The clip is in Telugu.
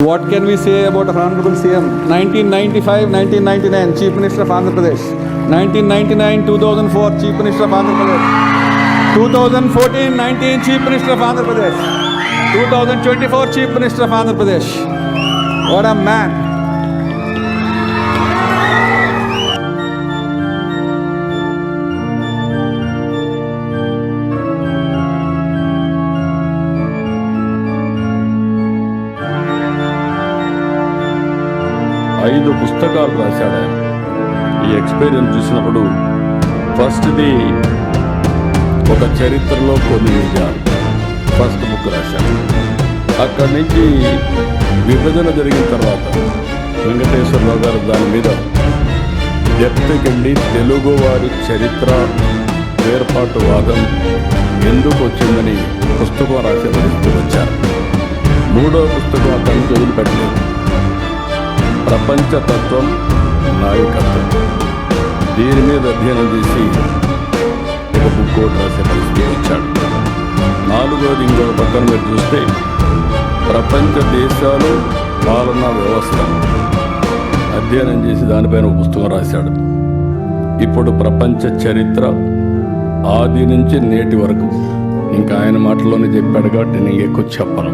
What can we say about our Honorable CM? 1995 1999, Chief Minister of Andhra Pradesh. 1999 2004, Chief Minister of Andhra Pradesh. 2014 19, Chief Minister of Andhra Pradesh. 2024, Chief Minister of Andhra Pradesh. What a man. ఐదు పుస్తకాలు రాశాడు ఆయన. ఈ ఎక్స్పీరియన్స్ చూసినప్పుడు ఫస్ట్ది ఒక చరిత్రలో కొన్ని నిజాలు ఫస్ట్ బుక్ రాశాడు. అక్కడి నుంచి విభజన జరిగిన తర్వాత వెంకటేశ్వరరావు గారు దాని మీద డెప్త్కెళ్ళి తెలుగువారి చరిత్ర వేర్పాటు వాదం ఎందుకు వచ్చిందని పుస్తకం రాసే పరిస్థితి వచ్చారు. మూడో పుస్తకం అతను నుంచి వదిలిపెట్టలేదు. ప్రపంచతత్వం నాయకత్వం. దీని మీద అధ్యయనం చేసి ఒక బుక్ ఒకటి రాసే పరిస్థితి వచ్చాడు నాలుగోది ఇంకో పక్కన మీరు చూస్తే ప్రపంచ దేశాలు పాలనా వ్యవస్థ. అధ్యయనం చేసి దానిపైన ఒక పుస్తకం రాశాడు. ఇప్పుడు ప్రపంచ చరిత్ర ఆది నుంచి నేటి వరకు. ఇంకా ఆయన మాటల్లోనే చెప్పాడు కాబట్టి నేను ఎక్కువ చెప్పను